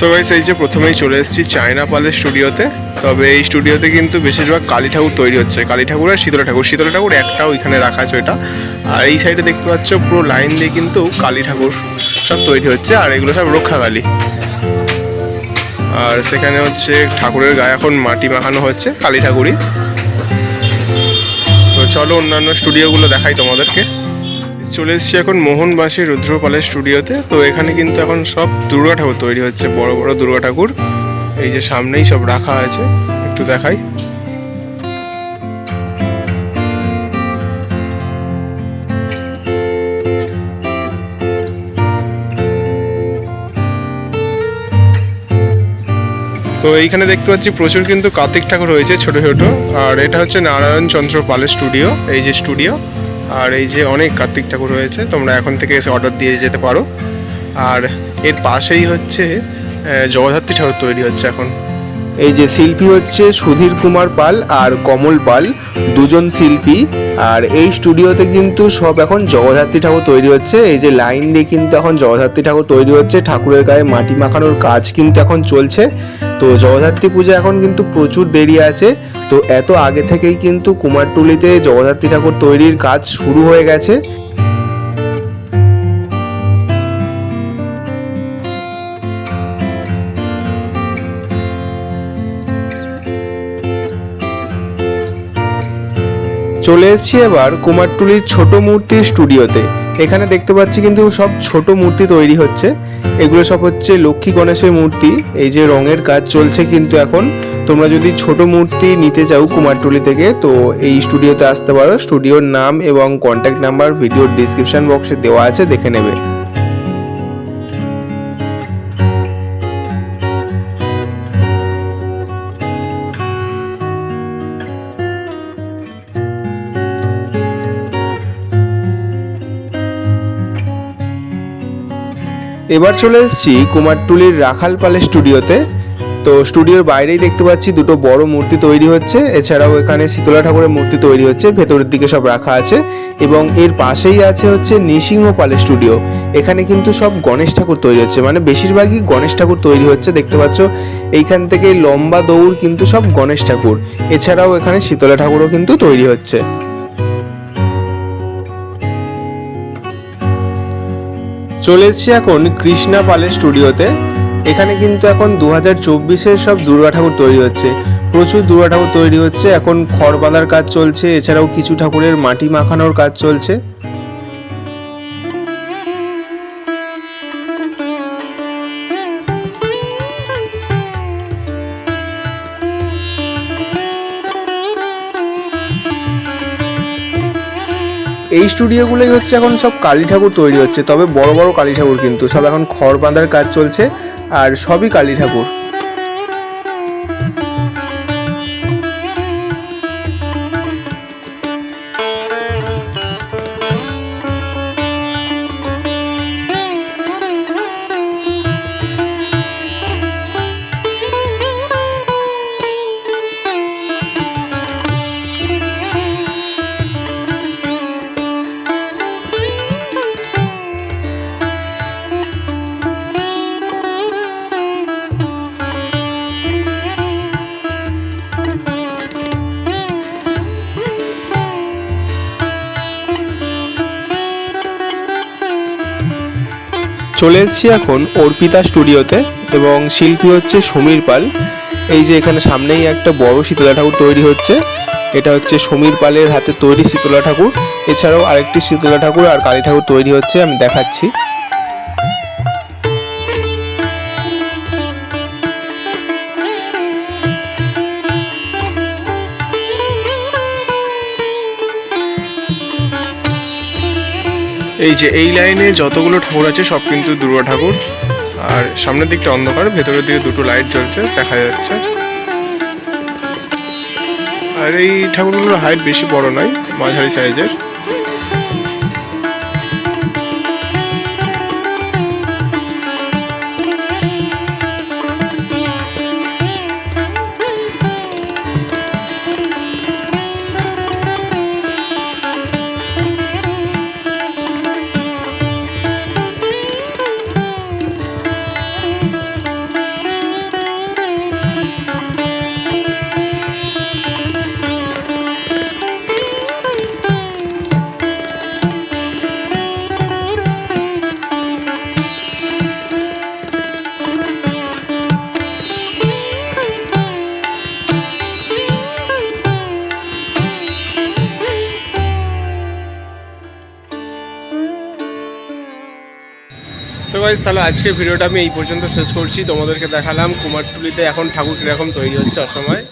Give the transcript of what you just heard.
So guys এই যে প্রথমেই চলে এসেছি চায়না পালের স্টুডিওতে তবে এই স্টুডিওতে কিন্তু বেশিরভাগ কালী ঠাকুর তৈরি হচ্ছে। কালী ঠাকুর আর শীতলা ঠাকুর। শীতলা ঠাকুর একটাও ওইখানে রাখা আছে ওইটা। আর এই সাইডে দেখতে পাচ্ছ পুরো লাইন দিয়ে কিন্তু কালী ঠাকুর সব তৈরি হচ্ছে, আর এগুলো সব রক্ষা কালী আর সেখানে হচ্ছে ঠাকুরের গায়ে এখন মাটি মাখানো হচ্ছে কালী ঠাকুরই। তো চলো অন্যান্য স্টুডিওগুলো দেখাই তোমাদেরকে। চলে এসেছি এখন মোহনবাসী রুদ্রপালের স্টুডিওতে। তো এখানে কিন্তু এখন সব দুর্গা ঠাকুর তৈরি হচ্ছে, বড় বড় দুর্গা ঠাকুর। এই যে সামনেই সব রাখা আছে, একটু দেখাই। তো এইখানে দেখতে পাচ্ছি প্রচুর কিন্তু কার্তিক ঠাকুর হয়েছে ছোট ছোট। আর এটা হচ্ছে নারায়ণ চন্দ্র পালের স্টুডিও, এই যে স্টুডিও। আর এই যে অনেক কার্তিক ঠাকুর রয়েছে তোমরা এখন থেকে এসে অর্ডার দিয়ে যেতে পারো। আর এর পাশেই হচ্ছে জগদ্ধাত্রী ঠাকুর তৈরি হচ্ছে এখন। এই যে শিল্পী হচ্ছে সুধীর কুমার পাল আর কমল পাল, দুজন শিল্পী। আর এই স্টুডিওতে কিন্তু সব এখন জগদ্ধাত্রী ঠাকুর তৈরি হচ্ছে। এই যে লাইন দিয়ে কিন্তু এখন জগদ্ধাত্রী ঠাকুর তৈরি হচ্ছে। ঠাকুরের গায়ে মাটি মাখানোর কাজ কিন্তু এখন চলছে। তো জগদ্ধাত্রী পূজা এখন কিন্তু প্রচুর দেরি আছে। তো এত আগে থেকেই কিন্তু কুমারটুলিতে জগদ্ধাত্রী ঠাকুর তৈরির কাজ শুরু হয়ে গেছে। চলে এসেছি এবার কুমারটুলির ছোট মূর্তির স্টুডিওতে। এখানে দেখতে পাচ্ছি কিন্তু সব ছোট মূর্তি তৈরি হচ্ছে। এগুলো সব হচ্ছে লক্ষ্মী গণেশের মূর্তি। এই যে রঙের কাজ চলছে কিন্তু এখন। তোমরা যদি ছোট মূর্তি নিতে চাও কুমারটুলি থেকে, তো এই স্টুডিওতে আসতে পারো। স্টুডিওর নাম এবং কন্ট্যাক্ট নাম্বার ভিডিওর ডিসক্রিপশন বক্সে দেওয়া আছে, দেখে নেবে। এবার চলে এসেছি কুমারটুলির রাখাল পালের স্টুডিওতে। তো স্টুডিওর বাইরেই দেখতে পাচ্ছি দুটো বড় মূর্তি তৈরি হচ্ছে। এছাড়াও এখানে শীতলা ঠাকুরের মূর্তি তৈরি হচ্ছে, ভেতরের দিকে সব রাখা আছে এবং এর পাশেই আছে হচ্ছে নৃসিংহ পালের স্টুডিও। এখানে কিন্তু সব গণেশ ঠাকুর তৈরি হচ্ছে মানে বেশিরভাগই গণেশ ঠাকুর তৈরি হচ্ছে, দেখতে পাচ্ছ। এইখান থেকে লম্বা দৌড় কিন্তু সব গণেশ ঠাকুর। এছাড়াও এখানে শীতলা ঠাকুরও কিন্তু তৈরি হচ্ছে। চলে এসেছি এখন কৃষ্ণা পালের স্টুডিওতে। এখানে কিন্তু এখন দু হাজার চব্বিশের সব দুর্গা ঠাকুর তৈরি হচ্ছে। প্রচুর দুর্গা ঠাকুর তৈরি হচ্ছে। এখন খড় বাঁধার কাজ চলছে। এছাড়াও কিছু ঠাকুরের মাটি মাখানোর কাজ চলছে। এই স্টুডিওগুলোই হচ্ছে এখন সব কালী ঠাকুর তৈরি হচ্ছে, তবে বড় বড় কালী ঠাকুর কিন্তু। সব এখন খড় বাঁধার কাজ চলছে, আর সবই কালী ঠাকুর। চলে এসেছি এখন অর্পিতা স্টুডিওতে এবং শিল্পী হচ্ছে সমীর পাল। এই যে এখানে সামনেই একটা বড় শীতলা ঠাকুর তৈরি হচ্ছে। এটা হচ্ছে সমীর পালের হাতে তৈরি শীতলা ঠাকুর। এছাড়াও আরেকটি শীতলা ঠাকুর আর কালী ঠাকুর তৈরি হচ্ছে, আমি দেখাচ্ছি। এই যে এই লাইনে যতগুলো ঠাকুর আছে, সব কিন্তু দুর্গা ঠাকুর। আর সামনের দিকটা অন্ধকার, ভেতরের দিকে দুটো লাইট জ্বলছে, দেখা যাচ্ছে। আর এই ঠাকুরগুলোর হাইট বেশি বড় নয়, মাঝারি সাইজের সো গাইজ তাহলে আজকের ভিডিওটা আমি এই পর্যন্ত শেষ করছি। তোমাদেরকে দেখালাম কুমারটুলিতে এখন ঠাকুর কীরকম তৈরি হচ্ছে অসময়।